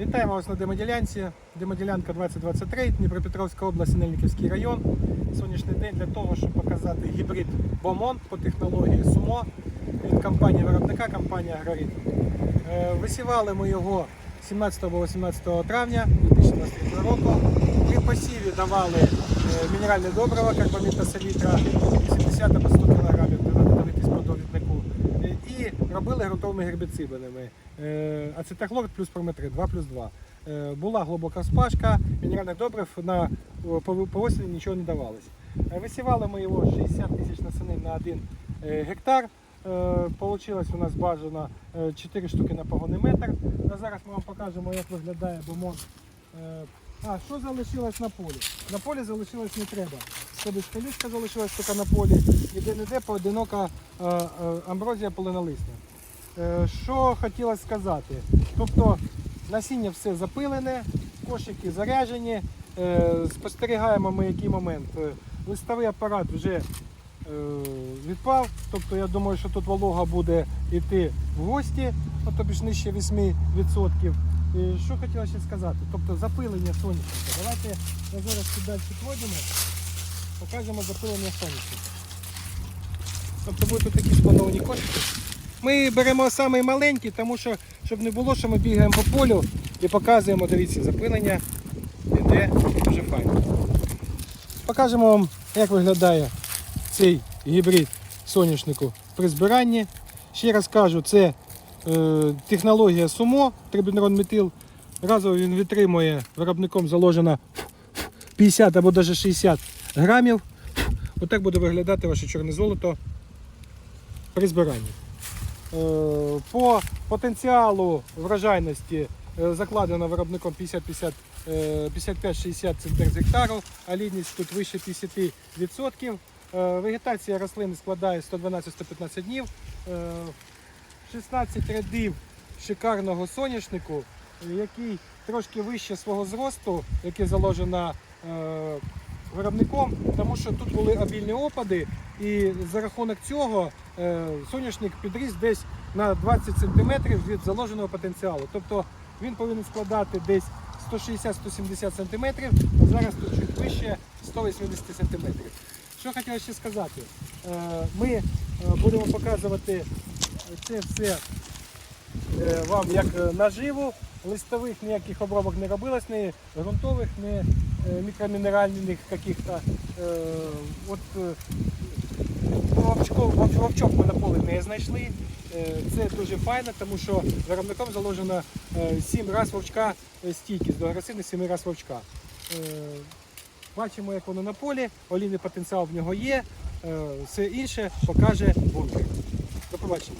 Вітаємо вас на демоділянці. Демоділянка 2023, Дніпропетровська область, Синельниківський район. Сонячний день для того, щоб показати гібрид Бомон по технології Сумо від компанії виробника, компанії Агроритм. Е, Висівали ми його 17 або 18 травня 2023 року. При посіві давали е, мінеральне добриво, карбаміта селітра 80 або 100 кг дивитись по довіднику. Е, І робили гербіцидами. Е, Ацетахлор плюс прометрид 2 плюс 2. Е, Була глибока вспашка, мінеральних добрив на, осені нічого не давалось. Е, Висівали ми його 60 тисяч насінин на 1 гектар. Получилось у нас бажано е, 4 штуки на погонний метр. А зараз ми вам покажемо, як виглядає бомон. А, що залишилось на полі? На полі залишилось не треба. Тобто калюшка залишилась тільки на полі, і де-не-де поодинока амброзія полинолисна. Е, Що хотілося сказати? Тобто насіння все запилене, кошики заряджені. Е, Спостерігаємо ми який момент. Е, Листовий апарат вже відпав. Тобто я думаю, що тут волога буде йти в гості, ну, тобто ж нижче 8%. І що хотіла ще сказати? Тобто запилення соняшника. Давайте ми зараз далі пройдемо, покажемо запилення соняшника. Тобто будуть такі сплановані кошики. Ми беремо самий маленький, тому що щоб не було, що ми бігаємо по полю і показуємо, дивіться, запилення іде дуже файно. Покажемо вам, як виглядає цей гібрид соняшнику при збиранні. Ще раз кажу, це е, технологія Сумо, трибінрон метил. Разово він витримує виробником заложено 50 або навіть 60 грамів. Отак буде виглядати ваше чорне золото при збиранні. Е, По потенціалу врожайності е, закладено виробником 50-50, е, 55-60 центнер з гектару, а лідність тут вище 50%. Е, Вегетація рослин складає 112-115 днів. Е, 16 рядів шикарного соняшнику, який трошки вище свого зросту, який заложено виробником, тому що тут були обільні опади, і за рахунок цього е, соняшник підріс десь на 20 см від заложеного потенціалу. Тобто він повинен складати десь 160-170 см, а зараз тут чуть вище 180 см. Що хотів ще сказати? Е, Ми е, будемо показувати це все вам як наживу. Листових ніяких обробок не робилось, ні ґрунтових, ні е, мікромінеральних каких-то. Е, От е, вовчок ми на полі не знайшли. Це дуже файно, тому що виробником заложено 7 разів вовчка стійкість до агресивності 7 разів вовчка. Бачимо, як воно на полі, олійний потенціал в нього є, все інше покаже бункер. До побачення.